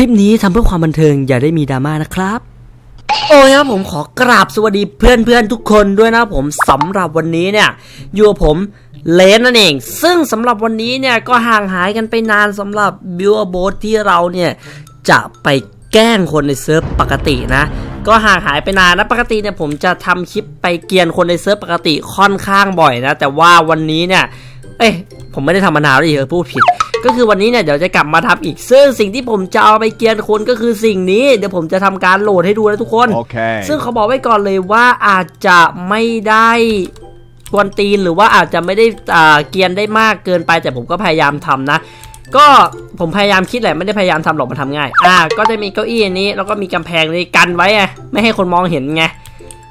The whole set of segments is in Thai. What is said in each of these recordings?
ลิปนี้ทำเพื่อความบันเทิงอย่าได้มีดราม่านะครับ โอ้ยครับผมขอกราบสวัสดีเพื่อนเพื่อนๆทุกคนด้วยนะผมสำหรับวันนี้เนี่ยอยู่กับผมเลนนั่นเอง ซึ่งสำหรับวันนี้เนี่ยก็ห่างหายกันไปนานสำหรับบิวโบสที่เราเนี่ยจะไปแกล้งคนในเซิร์ฟปกตินะ ก็ห่างหายไปนานนะปกติเนี่ยผมจะทำคลิปไปเกียนคนในเซิร์ฟปกติค่อนข้างบ่อยนะ แต่ว่าวันนี้เนี่ย เอ้ยผมไม่ได้ทำมานานแล้วอีกเออพูดผิด ก็คือวันนี้เนี่ยเดี๋ยวจะกลับมาทำอีกซึ่งสิ่งที่ผมจะเอาไปเกรียนคนก็คือสิ่งนี้เดี๋ยวผมจะทำการโหลดให้ดูนะทุกคน Okay. ซึ่งเขาบอกไว้ก่อนเลยว่าอาจจะไม่ได้กวนตีนหรือว่าอาจจะไม่ได้อ่าเกรียนได้มากเกินไป แต่ผมก็พยายามทำนะก็ผมพยายามคิดแหละไม่ได้พยายามทำหรอกมันทำง่าย อ่า ก็จะมีเก้าอี้อันนี้แล้วก็มีกำแพงนี้กันไว้ไงไม่ให้คนมองเห็นไง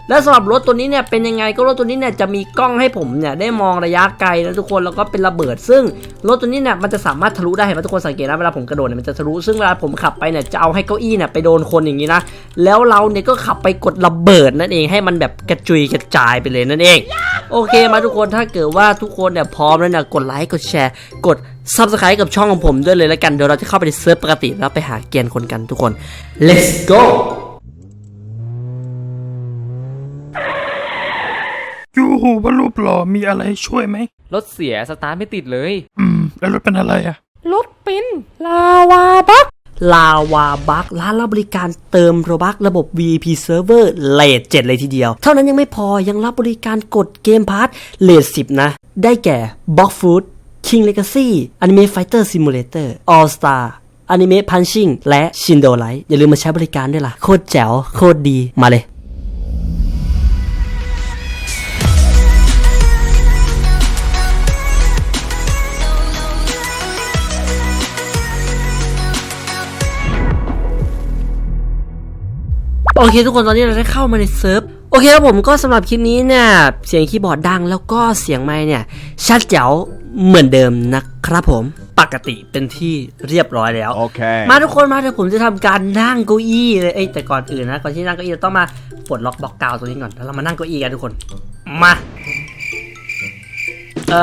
แล้วสำหรับรถตัวนี้เนี่ยเป็นยังไงก็รถตัวนี้เนี่ยจะมีกล้องให้ผมเนี่ยได้มองระยะไกลนะทุกคนแล้วก็เป็นระเบิด ซึ่งรถตัวนี้เนี่ยมันจะสามารถทะลุได้เห็นไหมทุกคนสังเกตนะเวลาผมกระโดดเนี่ยมันจะทะลุซึ่งเวลาผมขับไปเนี่ยจะเอาให้เก้าอี้เนี่ยไปโดนคนอย่างนี้นะแล้วเราเนี่ยก็ขับไปกดระเบิดนั่นเองให้มันแบบกระจุยกระจายไปเลยนั่นเอง โอเคมาทุกคนถ้าเกิดว่าทุกคนเนี่ยพร้อมแล้วเนี่ยกดไลค์กดแชร์กด subscribe กับช่องของผมด้วยเลยแล้วกันเดี๋ยวเราจะเข้าไปในเซิร์ฟปกติแล้วไปหาเกียนคนกันทุกคน let's go ยูหู ว่ารูปหล่อมีอะไรช่วยไหม รถเสียสตาร์ทไม่ติดเลย อืม แล้วรถเป็นอะไรอะรถเป็นลาวาบักลาวาบักร้านรับบริการเติมโรบักระบบ VIP Server เลท7เลยทีเดียว เท่านั้นยังไม่พอยังรับบริการกดเกมพาร์ทเลท10 นะ ได้แก่ Box Food King Legacy Anime Fighter Simulator All Star Anime Punching และ Shindo Light อย่าลืมมาใช้บริการด้วยล่ะ โคตรแจ๋ว โคตรดีมาเลย โอเค ทุกคนตอนนี้เราได้เข้ามาในเซิร์ฟโอเคครับผมก็สำหรับคลิปนี้เนี่ยเสียงคีย์บอร์ดดังแล้วก็เสียงไมค์เนี่ยชัดแจ๋วเหมือนเดิมนะครับผมปกติเป็นที่เรียบร้อยแล้ว Okay. มาทุกคนมาเดี๋ยวผมจะทำการนั่งเก้าอี้เลยเอ้ยแต่ก่อนอื่นนะก่อนที่นั่งเก้าอี้เราต้องมาปลดล็อกบล็อกกาวตัวนี้ก่อนแล้วเรามานั่งเก้าอี้กันทุกคนมาเอ่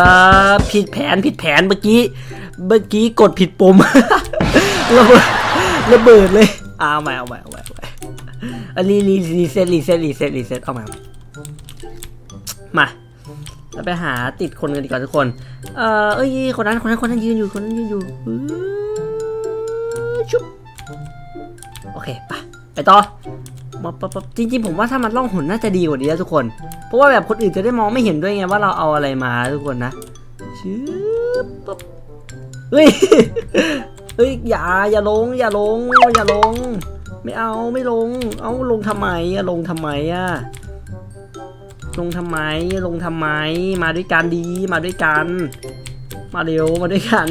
อผิดแผนผิดแผนเมื่อกี้เมื่อกี้กดผิดปุ่มระเบิดระเบิดเลยเอาใหม่เอาใหม่เอาใหม่เอันนี้รีรีเซ็ตรีเซ็ตรีเซ็ตรีเซ็ตเอามามาเราไปหาติดคนกันดีกว่าทุกคน เอ่อเอ้ยคนนั้นคนนั้นคนนั้นยืนอยู่คนนั้นยืนอยู่ชุบโอเคไปไปต่อมาปะปะจริงๆผมว่าถ้ามันล่องหนน่าจะดีกว่านี้นะทุกคน เพราะว่าแบบคนอื่นจะได้มองไม่เห็นด้วยไงว่าเราเอาอะไรมาทุกคนนะชืบปั๊บเฮ้ยเฮ้ยอย่าอย่าลงอย่าลงอย่าลง ไม่เอาไม่ลง เอาลงทำไมอะลงทำไมอะลงทำไมลงทำไม มาด้วยกันดีมาด้วยกัน มาเร็วมาด้วยกัน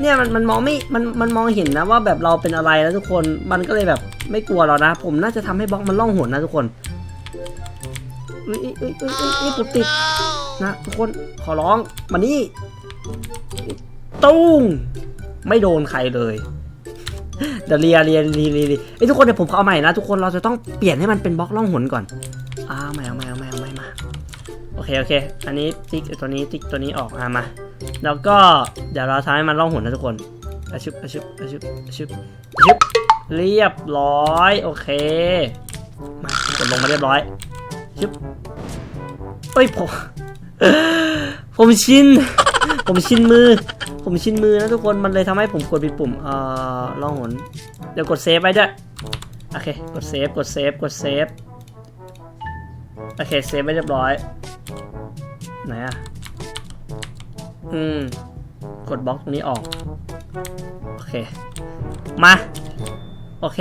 เนี่ยมันมันมองไม่มันมันมองเห็นนะว่าแบบเราเป็นอะไรแล้วทุกคนมันก็เลยแบบไม่กลัวเรานะ ผมน่าจะทำให้บล็อกมันล่องหนนะทุกคนเอ้ยเอ้ยเอ้ยเอ้ยเอ้ยเอ้ยผมติดนะทุกคนขอร้องมานี่ตุ้งไม่โดนใครเลย เดี๋ยวเรียเรียเรียเรียเรียเอ้ทุกคนเดี๋ยวผมเอาใหม่นะทุกคนเราจะต้องเปลี่ยนให้มันเป็นบล็อกล่องหนก่อนอ่าเอาใหม่เอาใหม่เอาใหม่เอาใหม่มาโอเคโอเค อันนี้ติ๊กตัวนี้ติ๊กตัวนี้ออกอ่ามา แล้วก็เดี๋ยวเราทำให้มันล่องหนนะทุกคนอาชุบอาชุบอาชุบอาชุบอาชุบเรียบร้อยโอเค มากดลงมาเรียบร้อยชุบเอ้ยผมผมชิน ผมชินมือ ผมชินมือนะทุกคนมันเลยทำให้ผมกดผิดปุ่มเอ่อล่องหนเดี๋ยวกดเซฟไว้ด้วยโอเคกดเซฟกดเซฟกดเซฟโอเคเซฟไว้เรียบร้อยไหนอะอืมกดบล็อกตรงนี้ออกโอเคมาโอเค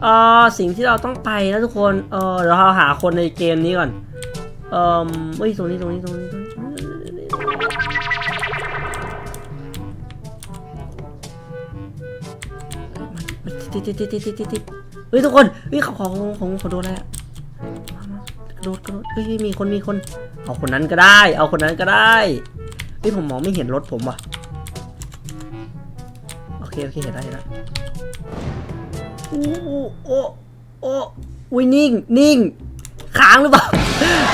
เอ่อสิ่งที่เราต้องไปนะทุกคนเออเดี๋ยวเราหาคนในเกมนี้ก่อนเอ่อเฮ้ยตรงนี้ตรงนี้ตรงนี้ ติดติดติดติดติดติดติดเฮ้ยทุกคนเฮ้ยเขาของของขอโดนอะไรอะกระโดดกระโดดเฮ้ยมีคนมีคน เอาคนนั้นก็ได้ เอาคนนั้นก็ได้เฮ้ยผมมองไม่เห็นรถผมว่ะโอเคโอเคเห็นได้เห็นแล้วโอ้โอ้โอ้โอ้อุ้ยนิ่งนิ่งค้างหรือเปล่า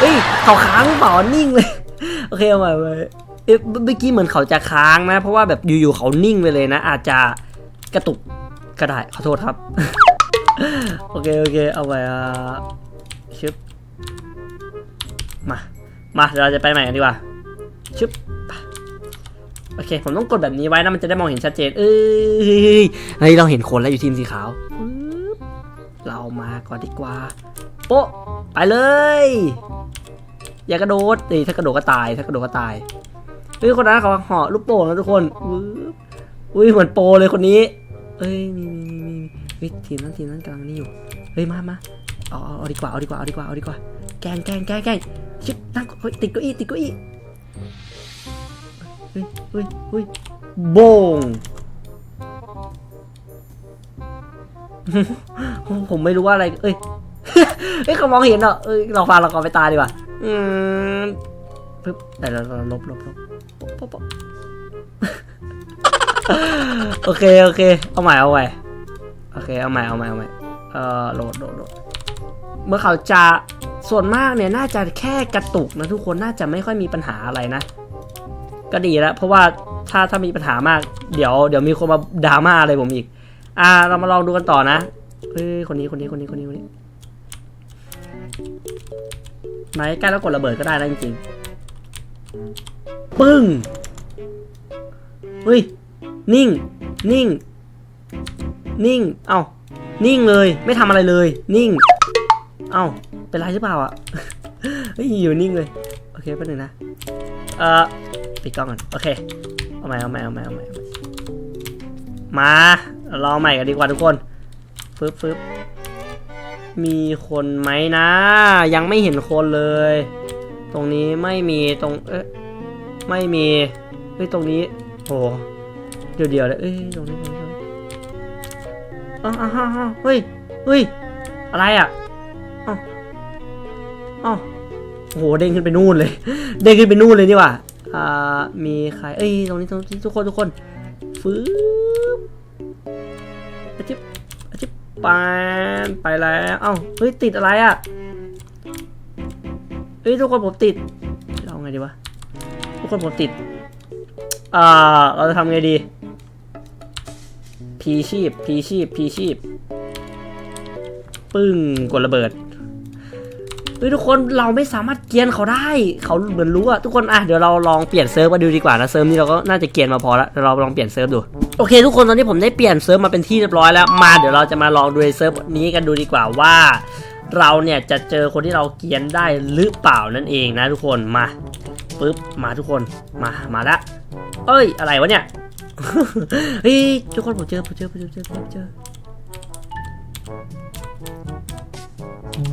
เฮ้ยเขาค้างหรือเปล่านิ่งเลยโอเคเอาใหม่เอาใหม่เอ๊ะเมื่อกี้เหมือนเขาจะค้างนะ เพราะว่าแบบอยู่ๆเขานิ่งไปเลยนะ อาจจะกระตุก ก็ได้ขอโทษครับ โอเคโอเคเอาไว้ชึบมา มาเดี๋ยวเราจะไปใหม่กันดีกว่าชึบโอเค ผมต้องกดแบบนี้ไว้นะมันจะได้มองเห็นชัดเจน เอ้ยเฮ้ยเราเห็นคนแล้วอยู่ทีมสีขาวเรามาก่อนดีกว่า โป๊ะไปเลย อย่ากระโดดนี่ถ้ากระโดดก็ตายถ้ากระโดดก็ตายเฮ้ยคนนั้นเขาหาะลูกโป่งนะทุกคนอุ้ยเหมือนโปเลยคนนี้ เอ้ยมีมีมีมีเฮ้ยทีมนั้นทีมนั้นกำลังนี่อยู่เฮ้ยมามาเอาเอาเอาดีกว่าเอาดีกว่าเอาดีกว่าเอาดีกว่าแกงแกงแกงแกงชิบนั่งเฮ้ยติดเก้าอี้ติดเก้าอี้เฮ้ยเฮ้ยเฮ้ยโบงผมไม่รู้ว่าอะไร เอ้ยเฮ้ยเขามองเห็นเหรอเอ้ยเราฟังเราก่อนไปตายดีกว่า อืมปึ๊บแต่เราเราลบลบลบป๊บปุ๊บ โอเคโอเค เอาใหม่เอาใหม่โอเคเอาใหม่เอาใหม่เอาใหม่เอ่อโหลดโหลดโหลดเมื่อเขาจะส่วนมากเนี่ยน่าจะแค่กระตุกนะทุกคนน่าจะไม่ค่อยมีปัญหาอะไรนะ ก็ดีแล้วเพราะว่าถ้าถ้ามีปัญหามาก เดี๋ยวเดี๋ยวมีคนมาดราม่าอะไรผมอีก อ่า เรามาลองดูกันต่อนะเฮ้ยคนนี้คนนี้คนนี้คนนี้คนนี้มาใกล้แล้วกดระเบิดก็ได้นะจริงๆปึ้งเฮ้ย นิ่ง นิ่ง นิ่ง เอ้า นิ่งเลย ไม่ทำอะไรเลย นิ่ง เอ้า เป็นไรหรือเปล่าอะเฮ้ยอยู่นิ่งเลย โอเคแป๊บนึงนะ เอ่อปิดกล้องก่อน โอเค เอาใหม่เอาใหม่เอาใหม่เอาใหม่ มาลองใหม่กันดีกว่าทุกคนฟึบฟึบมีคนไหมนะ ยังไม่เห็นคนเลย ตรงนี้ไม่มีตรง เอ๊ะ ไม่มี เฮ้ย ตรงนี้โห เดียวเดียวเลยเอ้ยตรงนี้ตรงนี้อ้าวอ้าวเฮ้ยเฮ้ยอะไรอะอ้าวอ้าวโอ้โหเด้งขึ้นไปนู่นเลย เด้งขึ้นไปนู่นเลยนี่ว่าอ่ามีใครเอ้ยตรงนี้ตรงนี้ทุกคนทุกคนฟื้บอาจิบอาจิบปานไปแล้วเอ้าเฮ้ยติดอะไรอะเฮ้ยทุกคนผมติดเราไงดีวะทุกคนผมติดอ่าเราจะทำไงดี พีชีพพีชีพพีชีพ ปึ้งกดระเบิดเฮ้ยทุกคนเราไม่สามารถเกียนเขาได้ เขาเหมือนรู้อะทุกคนอะเดี๋ยวเราลองเปลี่ยนเซิร์ฟมาดูดีกว่านะเซิร์ฟนี้เราก็น่าจะเกียนมาพอแล้วเราลองเปลี่ยนเซิร์ฟดูโอเค ทุกคนตอนนี้ผมได้เปลี่ยนเซิร์ฟมาเป็นที่เรียบร้อยแล้วมาเดี๋ยวเราจะมาลองดูเซิร์ฟนี้กันดูดีกว่าว่า เราเนี่ยจะเจอคนที่เราเกียนได้หรือเปล่านั่นเองนะทุกคนมาปึ๊บมาทุกคนมามาละเอ้ยอะไรวะเนี่ย เฮ้ยทุกคนผมเจอผมเจอผมเจอผมเจอผมเจอ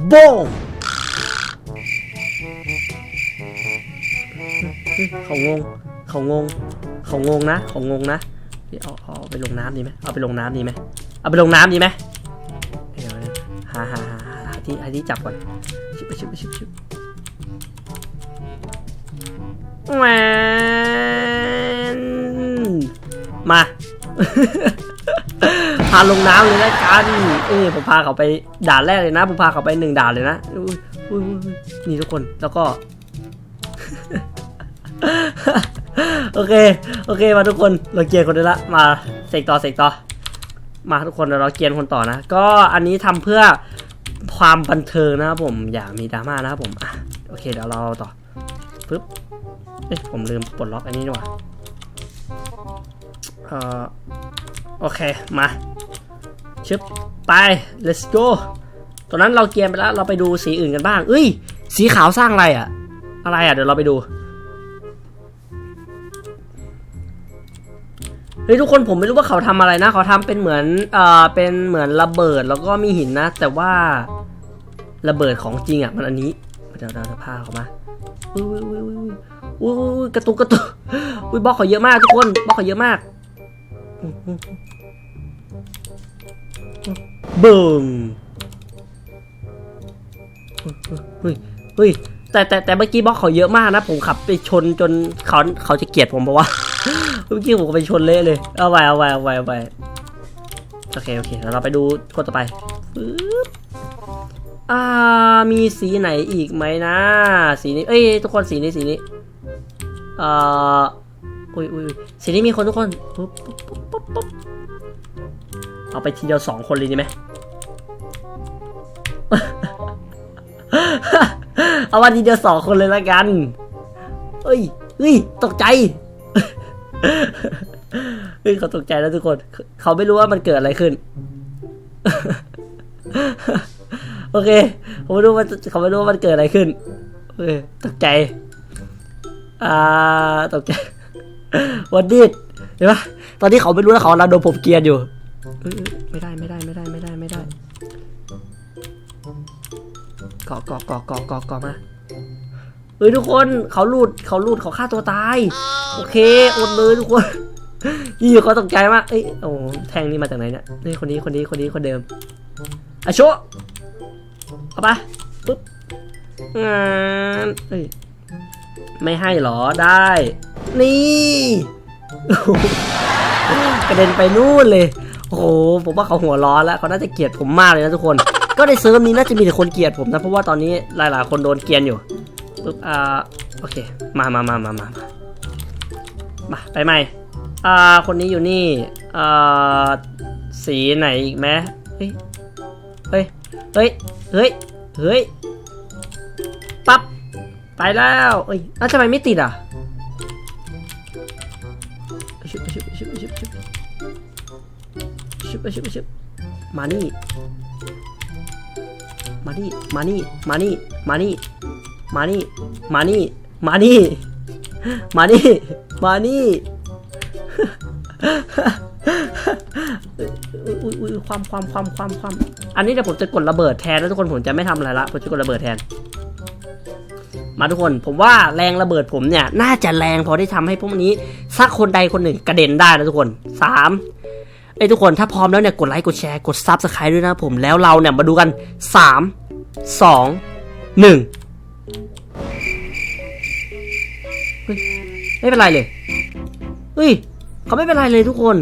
โบ้งเฮ้ยเขางงเขางงเขางงนะเขางงนะเฮ้ยเอาเอาเอาไปลงน้ำดีไหมเอาไปลงน้ำดีไหมเอาไปลงน้ำดีไหมเดี๋ยวนะหาหาหาหาหาที่หาที่จับก่อนชิบชิบชิบชิบแหว พาลงน้ำเลยแล้วกัน เอ้ผมพาเขาไปด่านแรกเลยนะ ผมพาเขาไปหนึ่งด่านเลยนะนี่ทุกคน แล้วก็ โอเค โอเค มาทุกคน เราเกียร์คนได้ละ มาเสกต่อเสกต่อ มาทุกคนเราเกียร์คนต่อนะ ก็อันนี้ทำเพื่อความบันเทิงนะครับผม อย่ามีดราม่านะครับผม อะ โอเค เดี๋ยวเราต่อปึ๊บ เอ้ยผมลืมปลดล็อกอันนี้นี่หว่า เอ่อโอเค มาชึบไป let's go ตอนนั้นเราเกียร์ไปแล้ว เราไปดูสีอื่นกันบ้าง เอ้ย สีขาวสร้างอะไรอะอะไรอะเดี๋ยวเราไปดู เฮ้ยทุกคนผมไม่รู้ว่าเขาทำอะไรนะ เขาทำเป็นเหมือน เอ่อ เป็นเหมือนระเบิดแล้วก็มีหินนะ แต่ว่าระเบิดของจริงอะมันอันนี้เดี๋ยวเราจะพาเขามาอุ้ยอุ้ยอุ้ยอุ้ยอุ้ยอุ้ยกระตุกกระตุกอุ้ยบล็อกเขาเยอะมากทุกคนบล็อกเขาเยอะมาก บึ้มเฮ้ยเฮ้ยแต่แต่แต่เมื่อกี้บล็อกเขาเยอะมากนะ ผมขับไปชนจนเขาเขาจะเกลียดผมเพราะว่า เมื่อกี้ผมไปชนเละเลยเอาไปเอาไปเอาไปเอาไปโอเคโอเคแล้วเราไปดูคนต่อไปอ่ามีสีไหนอีกไหมนะ สีนี้ เอ้ยทุกคนสีนี้สีนี้อ่ออุ้ยอุ้ยอุ้ยสีนี้มีคนทุกคนปุ๊บปุ๊บปุ๊บ เอาไปทีเดียวสองคนเลยดีไหมเอาวันทีเดียวสองคนเลยละกันเฮ้ยเฮ้ยตกใจเฮ้ยเขาตกใจแล้วทุกคน เขาไม่รู้ว่ามันเกิดอะไรขึ้น โอเค เขาไม่รู้ว่าเขาไม่รู้ว่ามันเกิดอะไรขึ้นโอเคตกใจ อ่า ตกใจ วันดีดเห็นปะตอนนี้เขาไม่รู้แล้วเขาเราโดนผมเกลียนอยู่ เอ้ยเอ้ยไม่ได้ไม่ได้ไม่ได้ไม่ได้ไม่ได้เกาะเกาะเกาะเกาะเกาะเกาะมาเฮ้ยทุกคนเขาหลุดเขาหลุดเขาฆ่าตัวตาย โอเคอดเลยทุกคนยี่เขาตกใจมากเอ้ยโอ้แทงนี่มาจากไหนเนี่ยนี่คนนี้คนนี้คนนี้คนเดิมอะโชเอาไปปุ๊บงานเอ้ยไม่ให้หรอได้ นี่กระเด็นไปนู่นเลย โอ้โหผมว่าเขาหัวร้อนแล้วเขาน่าจะเกลียดผมมากเลยนะทุกคน ก็ในเซิร์ฟนี้น่าจะมีแต่คนเกลียดผมนะเพราะว่าตอนนี้หลาย ๆ คนโดนเกลียนอยู่ปุ๊บอ่าโอเคมามามามามามามาไปใหม่อ่าคนนี้อยู่นี่อ่าสีไหนอีกไหมเฮ้ยเฮ้ยเฮ้ยเฮ้ยเฮ้ยปั๊บไปแล้วเอ้ยแล้วทำไมไม่ติดอะ ชุบชุบชุบมานี่ มานี่ มานี่ มานี่ มานี่ มานี่ มานี่ มานี่ มานี่ มานี่อุ้ยความความความความความ อันนี้เดี๋ยวผมจะกดระเบิดแทนแล้วทุกคนผมจะไม่ทำอะไรละผมจะกดระเบิดแทน มาทุกคนผมว่าแรงระเบิดผมเนี่ย น่าจะแรงพอที่ทำให้พวกนี้สักคนใดคนหนึ่งกระเด็นได้นะทุกคนสาม ไอ้ยทุกคนถ้าพร้อมแล้วเนี่ยกดไลค์กดแชร์กดซับสไครต์ด้วยนะผมแล้วเราเนี่ยมาดูกันสามสองหนึ่งเฮ้ยไม่เป็นไรเลยเฮ้ยเขาไม่เป็นไรเลยทุกคน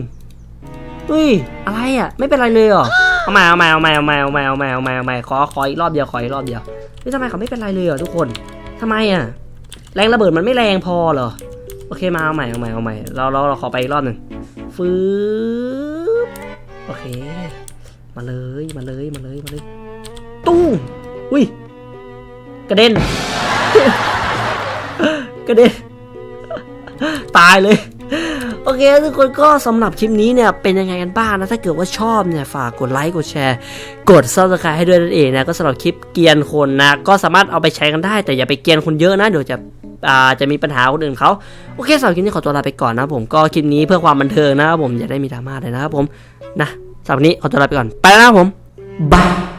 เฮ้ยอะไรอะ ไม่เป็นไรเลยเหรอเอาใหม่เอาใหม่เอาใหม่เอาใหม่เอาใหม่เอาใหม่เอาใหม่เอาม่ขอขออีกรอบเดียวขออีกรอบเดียวเฮ้ยทำไมเขาไม่เป็นไรเลยเหรอทุกคนทำไมอะแรงระเบิดมันไม่แรงพอเหรอโอเคมาเอาใหม่เอาใหม่เอาใหม่เราเราเราขอไปอีกรอบหนึ่งฟืบ โอเค มาเลย มาเลย มาเลย มาเลย ตุ้งอุ้ย กระเด็น กระเด็น ตายเลย โอเคทุกคนก็สำหรับคลิปนี้เนี่ย เป็นยังไงกันบ้างนะ ถ้าเกิดว่าชอบเนี่ย ฝากกดไลค์ กดแชร์ กด subscribe ให้ด้วยนั่นเองนะ ก็สำหรับคลิปเกียนคนนะ ก็สามารถเอาไปใช้กันได้ แต่อย่าไปเกียนคนเยอะนะ เดี๋ยวจะจะมีปัญหาคนอื่นเขาโอเคสำหรับคลิปนี้ขอตัวลาไปก่อนนะผมก็คลิปนี้เพื่อความบันเทิงนะครับผมอย่าได้มีดราม่าเลยนะครับผม นะสำหรับนี้ขอตัวลาไปก่อน ไปแล้วนะผมบาย